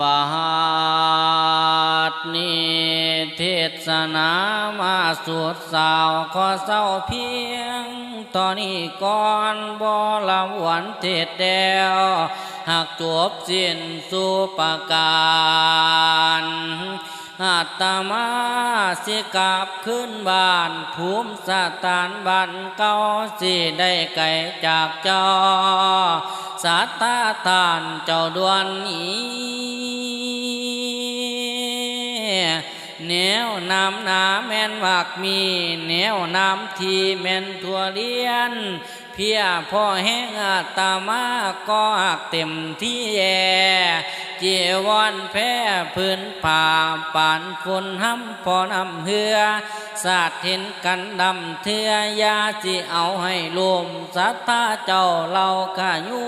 บาทนี้เทศนามาสวดสาวขอเศร้าเพียง ตอนนี้ก่อนบ่ลำหวันเทศเดวหากจบสิ้นสุประการ อาตมาสิกลับขึ้นบ้านภูมิสถานบ้านเก่าสิได้ไกลจากจอสัตตาทานเจ้าดวนนี้แนวน้ำนาแม่นวักมีแนวน้ำที่แม่นทั่วเลียน เพียพ่อแห้งอาตมาก็หักเต็มที่แย่เจีวอนแพ้พื้นป่าปานฝนห้ำพอนำเหือสาดเห็นกันดำเทือยาจิเอาให้รวมสัทธาเจ้าเรากะยุ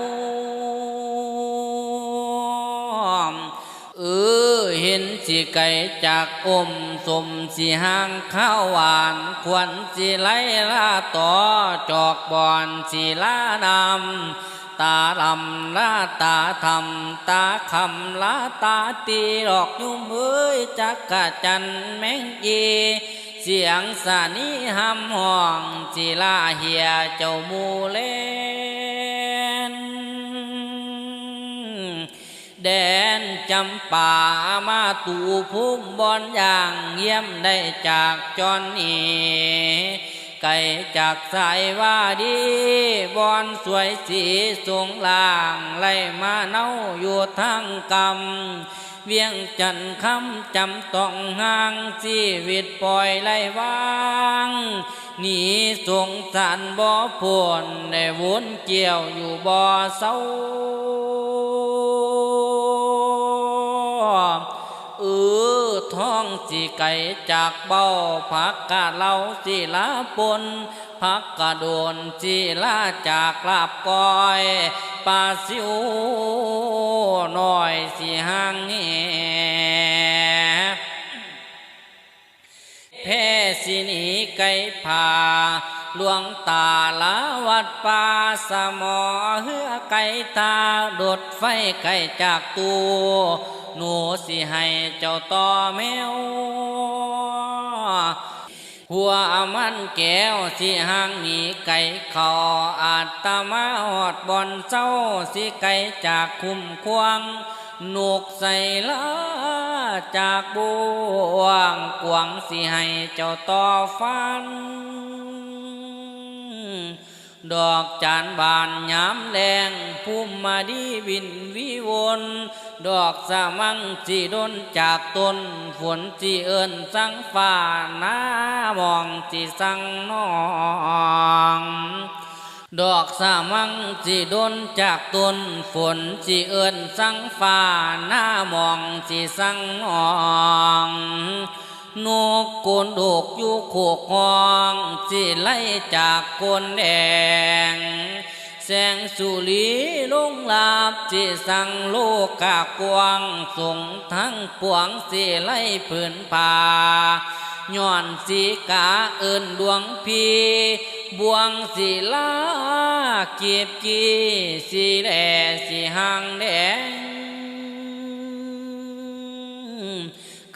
ออเห็นสิไก่จากอมสมสิหางข้าวหวาน ควรสิไล่ลาต่อจอกบอนสิลานำตาลำลาตาทำตาคำลาตาตีหลอกยุ่มเอ้ยจักกะจันแมงจีเสียงสานีหำห้องจีลาเฮียเจ้ามูเล แดนจำป่ามาตูพุ่มบอนอย่างเยี่ยมได้จากจอนนีไก่จากสายว่าดีบอนสวยสีสูงล่างไล่มาเน่าอยู่ทางกำ เวียงจันคำจำต้องห่างชีวิตปล่อยไล่วางหนีสงสารบ่อพวนได้วนเกี่ยวอยู่บ่อเศร้าเออท้องสิไก่จากเบ้าผักกะเหลาสิลาปนผักกะโดนสิลาจากลาบก้อย ปาซิวหน่อยสิห่างแหแพ่สิหนีไก่ผ่าหลวงตาละวัดป่าสมอเฮือไก่ตาโดดไฟไก่จากตูหนูสิให้เจ้าต่อแมว หัวมันแก้วสิห่างหนีไก่ขาอาจตมาหอดบอนเจ้าสิไก่จากคุ้มควงนกใส่ละจากบวงกวงสิให้เจ้าต่อฟัน ดอกจานบานยามแรงพุ่มมาดีวินวิวน ดอกสามังจีดนจากต้นฝนจีเอินสังฟ้าหน้ามองจีสังนองดอกสามังจีดนจากต้นฝนจีเอินสังฟ้าหน้ามองจีสังนองนกโกนดกอยู่โคกหองจีไล่จากโกนแดง แสงสุรีลงลาบจีสังโลกากวางส่งทั้งปวงสีไล่ผืนป่าย้อนสีกาเอินดวงพีบวงสีลาเกีบกีสีแหล่สีหางแดง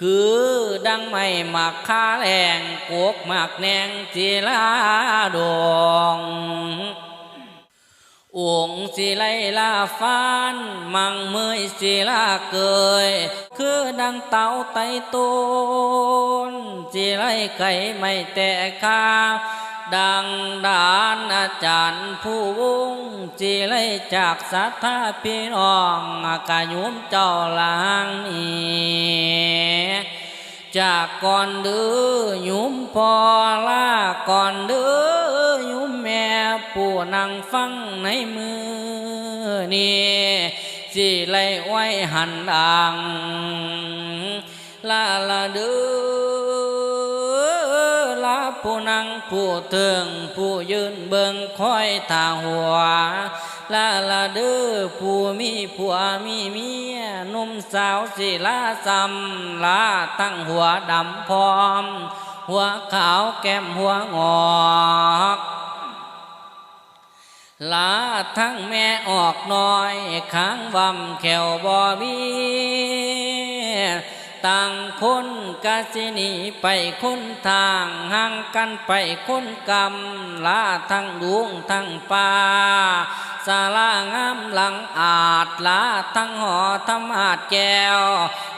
คือดังไม่หมักคาแรงกวกหมักแนงจีลาดง องค์ศิไลลาฟานมังเมยศิลาเกย คือดังเต่าไตต้นศิไลไก่ไม่แตะคาดังดานอาจารย์ผู้วงจิไลจากสัทธาพี่น้องกายุมเจ้าลางนี้จากก่อนเดือยุมพอลาก่อนเดือ นั่งฟังในมือนี่สิไล่ไว้หันดังลาลาเดือลาผู้นั่งผู้เทิงผู้ยืนเบิงคอยทาหัวลาลาเด้อผู้มีผัวมีเมียหนุ่มสาวสิลาซ้ำลาตั้งหัวดำพร้อม หัวขาวแก้มหัวงอก ลาทั้งแม่ออกน้อยค้างวำแขวบ่มีต่างคนกาสินีไปคนทางห่างกันไปคนกรรมลาทั้งดวงทั้งป่าสาลางามหลังอาจลาทั้งหอธรรมอาจแก้ว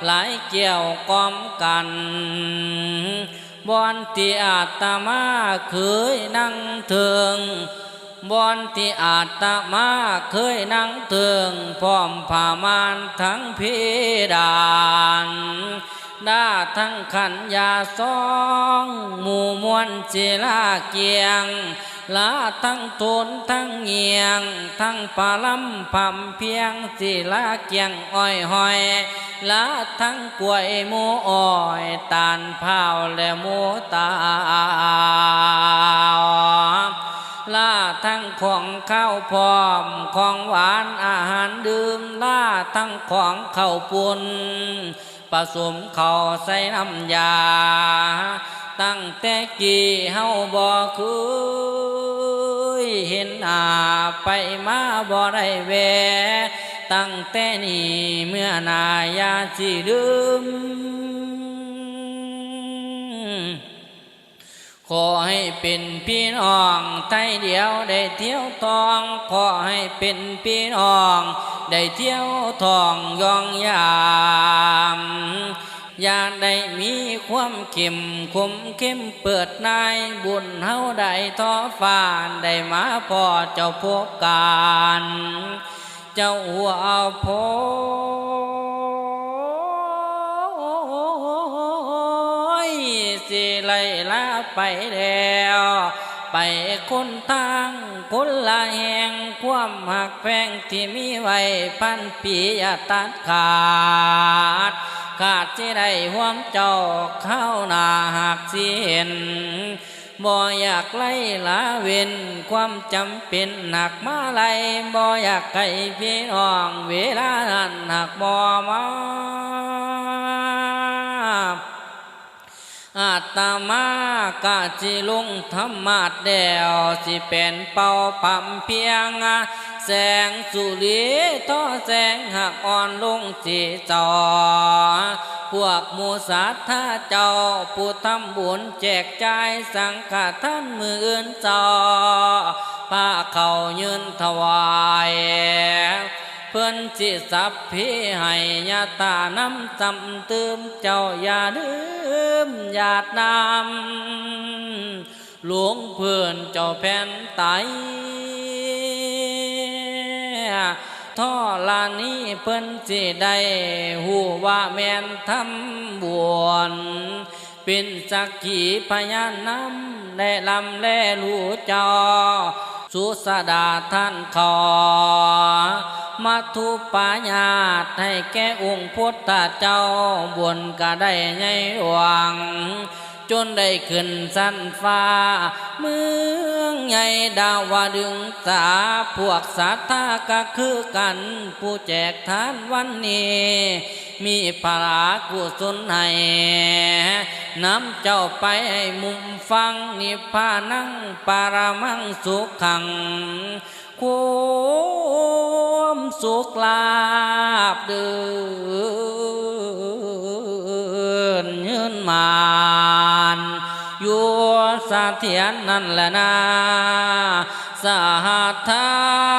หลายเกี่ยวกอมกันบอนที่อาตมาเคยนั่งเถิง บอนที่อาตมาเคยนั่งเตืองพร้อมผ่ามานทั้งเพดานด้าทั้งขันยาซองหมู่มวลเจลาเกียงลาทั้งตนทั้งเงียง ทั้งปลาลำพำเพียงสิลาเกียงอ้อยหอยลาทั้งกวยหมูอ้อยตาลพร้าและหมูตา พร้อมของหวานอาหารดื่มล่าทั้งของเข้าปุนผสมเข้าใส่น้ำยา ตั้งแต่กี่เฮาบ่เคยเห็นหน้าไปมาบ่ได้แวตั้งแต่นี้เมื่อนายาสิดื่ม ขอให้เป็นพี่น้องไทยเดียวได้เที่ยวทอง ขอให้เป็นพี่น้องได้เที่ยวทองยองยามอย่าได้มีความเข้มคมเข้มเปิดนายบุญเฮาได้ท้อฟานได้มาพอเจ้าพบการ เจ้าหัวโพ ไปแล้ว ไปคนทางคนละแห่งความหักแพงที่มีไว้พันปีอย่าตัดขาด ขาดที่ได้ห่วมเจ้าเข้าหนาหักสิเห็นบ่อยากไล่ละเว้นความจำเป็นหนักมาไล่บ่อยากให้พี่น้องเวลานั้นหักบ่มา อาตมากะจิลงธรรมาดเดวสิเป็นเป่าพัมเพียงแสงสุรีท่อแสงหักอ่อนลงสีจอ พวกมูสัตท่าเจ้าผู้ทำบุญแจกจ่ายสังฆท่านมืออื่นจอผ้าเขายืนถวาย เพื่อนสิสับพี่ให้ยาตาน้ำจำตืมเจ้าอย่าลืมหยาดน้ำหลวงเพื่อนเจ้าแผ่นไตท่อลานี้เพิ่นสิได้หูว่าแม่นทำบวนเป็นสักขีพยานนำได้ลำแลรู้จอสุสดาท่านขอ มาทุปายาตให้แก่องค์พุทธเจ้าบนก็ได้ใหญ่หวัง จนได้ขึ้นสั้นฟ้า เมืองใหญ่ดาวดึงสาพวกสัทธาก็คือกัน ผู้แจกทานวันนี้ มีพระกุศลให้นำเจ้าไปให้มุมฟังนิพพานังปารมังสุขขัง ความสุขลาบเดินยืนมานอยู่สาเทียนนั่นแหละนาสาธา